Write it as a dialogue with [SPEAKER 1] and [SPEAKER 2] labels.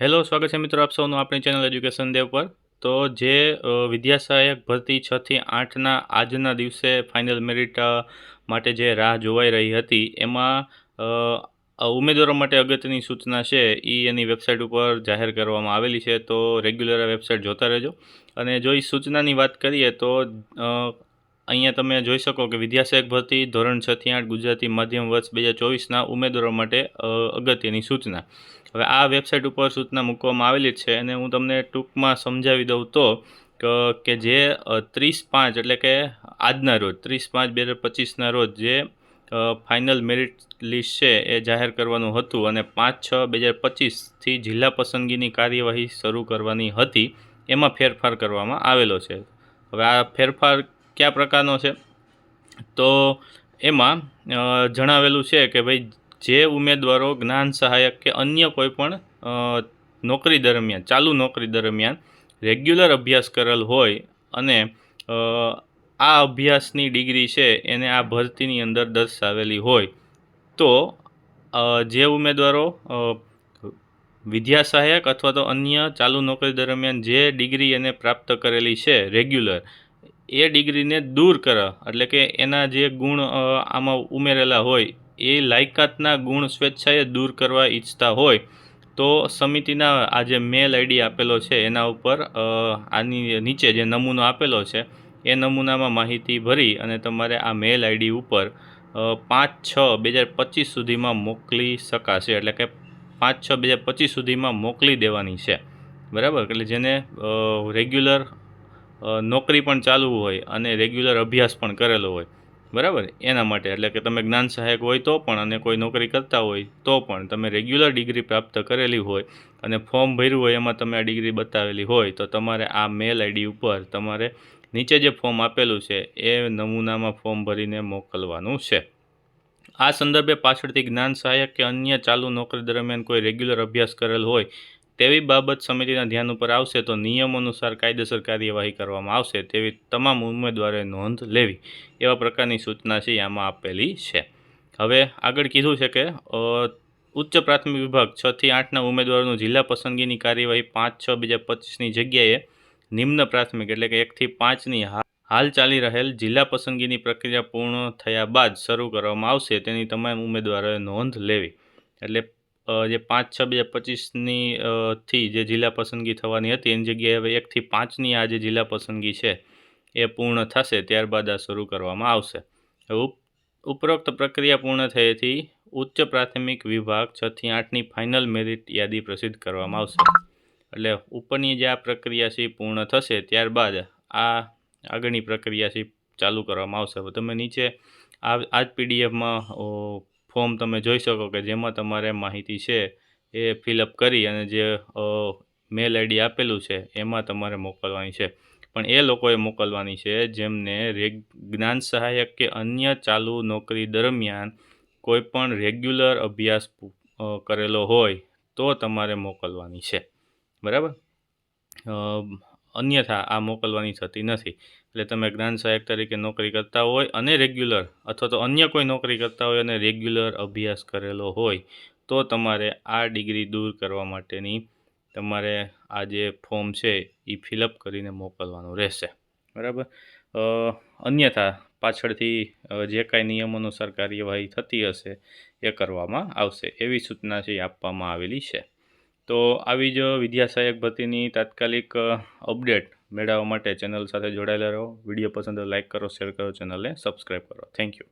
[SPEAKER 1] Hello, સ્વાગત છે મિત્રો આપ સૌનું આપણી ચેનલ એજ્યુકેશન દેવ પર. તો જે વિદ્યા સહાયક ભરતી છ થી આઠના આજના દિવસે ફાઇનલ મેરિટ માટે જે રાહ જોવાઈ રહી હતી, એમાં ઉમેદવારો માટે અગત્યની સૂચના છે એ એની વેબસાઇટ ઉપર જાહેર કરવામાં આવેલી છે, તો રેગ્યુલર વેબસાઇટ જોતા રહેજો. અને જો એ સૂચનાની વાત કરીએ તો અહીંયા તમે જોઈ શકો કે વિદ્યાસહાયક ભરતી ધોરણ છથી આઠ ગુજરાતી માધ્યમ વર્ષ બે હજાર ચોવીસના ઉમેદવારો માટે અગત્યની સૂચના. હવે આ વેબસાઇટ ઉપર સૂચના મૂકવામાં આવેલી છે અને હું તમને ટૂંકમાં સમજાવી દઉં તો કે જે ત્રીસ પાંચ એટલે કે આજના રોજ, ત્રીસ પાંચ બે હજાર પચીસના રોજ જે ફાઇનલ મેરિટ લિસ્ટ છે એ જાહેર કરવાનું હતું અને પાંચ છ બે હજાર પચીસથી જિલ્લા પસંદગીની કાર્યવાહી શરૂ કરવાની હતી, એમાં ફેરફાર કરવામાં આવેલો છે. હવે આ ફેરફાર કયા પ્રકારનો છે? તો એમાં જણાવેલું છે કે ભાઈ જે ઉમેદવારો જ્ઞાન સહાયક કે અન્ય કોઈ પણ નોકરી દરમિયાન, ચાલુ નોકરી દરમિયાન રેગ્યુલર અભ્યાસ કરેલ હોય અને આ અભ્યાસની ડિગ્રી છે એને આ ભરતીની અંદર દર્શાવેલી હોય, તો જે ઉમેદવારો વિદ્યા સહાયક અથવા તો અન્ય ચાલુ નોકરી દરમિયાન જે ડિગ્રી એને પ્રાપ્ત કરેલી છે રેગ્યુલર, એ ડિગ્રીને દૂર કરે, એટલે કે એના જે ગુણ આમાં ઉમેરેલા હોય એ લાયકાતના ગુણ સ્વેચ્છાએ દૂર કરવા ઈચ્છતા હોય, તો સમિતિના આ જે મેલ આઈડી આપેલો છે, એના ઉપર આની નીચે જે નમૂનો આપેલો છે, એ નમૂનામાં માહિતી ભરી અને તમારે આ મેલ આઈડી ઉપર પાંચ છ બે હજાર પચીસ સુધીમાં મોકલી શકાશે. એટલે કે પાંચ છ બે હજાર પચીસ સુધીમાં મોકલી દેવાની છે. બરાબર? એટલે જેને રેગ્યુલર નોકરી પણ ચાલુ હોય અને રેગ્યુલર અભ્યાસ પણ કરેલો હોય બરાબર? એના માટે. એટલે કે તમે જ્ઞાન સહાયક હોય તો પણ અને કોઈ નોકરી કરતા હોય તો પણ તમે રેગ્યુલર ડિગ્રી પ્રાપ્ત કરેલી હોય અને ફોર્મ ભર્યું હોય એમાં તમે આ ડિગ્રી બતાવેલી હોય, તો તમારે આ મેલ આઈડી ઉપર તમારે નીચે જે ફોર્મ આપેલું છે એ નમૂનામાં ફોર્મ ભરીને મોકલવાનું છે. આ સંદર્ભે પાછળથી જ્ઞાન સહાયક કે અન્ય ચાલુ નોકરી દરમિયાન કોઈ રેગ્યુલર અભ્યાસ કરેલ હોય તેવી બાબત સમિતિના ધ્યાન ઉપર આવશે તો નિયમ અનુસાર કાયદેસર કાર્યવાહી કરવામાં આવશે તેવી તમામ ઉમેદવારોએ નોંધ લેવી એવા પ્રકારની સૂચના છે આમાં આપેલી છે. હવે આગળ કીધું છે કે ઉચ્ચ પ્રાથમિક વિભાગ છ થી આઠના ઉમેદવારોનું જિલ્લા પસંદગીની કાર્યવાહી પાંચ છ બે હજાર પચીસની જગ્યાએ નિમ્ન પ્રાથમિક એટલે કે એકથી પાંચની હાલ ચાલી રહેલ જિલ્લા પસંદગીની પ્રક્રિયા પૂર્ણ થયા બાદ શરૂ કરવામાં આવશે તેની તમામ ઉમેદવારોએ નોંધ લેવી. એટલે જે પાંચ, છ, બે, પચીસની થી જે જિલ્લા પસંદગી થવાની હતી, એની જગ્યાએ હવે એકથી પાંચની આ જે જિલ્લા પસંદગી છે, એ પૂર્ણ થશે, ત્યારબાદ આ શરૂ કરવામાં આવશે. ઉપ- ઉપરોક્ત પ્રક્રિયા પૂર્ણ થયેથી ઉચ્ચ પ્રાથમિક વિભાગ છથી આઠની ફાઇનલ મેરિટ યાદી પ્રસિદ્ધ કરવામાં આવશે. એટલે ઉપરની જે આ પ્રક્રિયા છે પૂર્ણ થશે, ત્યારબાદ આ આગળની પ્રક્રિયા છે ચાલુ કરવામાં આવશે. હવે તમે નીચે આ આ જ પીડીએફમાં ફોર્મ તમે જોઈ શકો કે જેમાં તમારે માહિતી છે એ ફિલઅપ કરી અને જે મેલ આઈડી આપેલું છે એમાં તમારે મોકલવાની છે. પણ એ લોકોએ મોકલવાની છે જેમને જ્ઞાન સહાયક કે અન્ય ચાલુ નોકરી દરમિયાન કોઈ પણ રેગ્યુલર અભ્યાસ કરેલો હોય તો તમારે મોકલવાની છે. બરાબર? અન્યથા આ મોકલવાની થતી નથી. એટલે તમે જ્ઞાન સહાયક તરીકે નોકરી કરતા હોય અને રેગ્યુલર અથવા તો અન્ય કોઈ નોકરી કરતા હોય અને રેગ્યુલર અભ્યાસ કરેલો હોય, તો તમારે આ ડિગ્રી દૂર કરવા માટેની તમારે આ જે ફોર્મ છે એ ફિલઅપ કરીને મોકલવાનું રહેશે. બરાબર? અન્યથા પાછળથી જે કાંઈ નિયમ અનુસાર કાર્યવાહી થતી હશે એ કરવામાં આવશે. એવી સૂચના છે આપવામાં આવેલી છે. તો આવી જ વિદ્યા સહાયક ભરતીની તાત્કાલિક અપડેટ મેળવવા માટે ચેનલ સાથે જોડાયેલા રહો. વીડિયો પસંદ લાઇક કરો, શેર કરો, ચેનલને સબસ્ક્રાઈબ કરો. Thank you.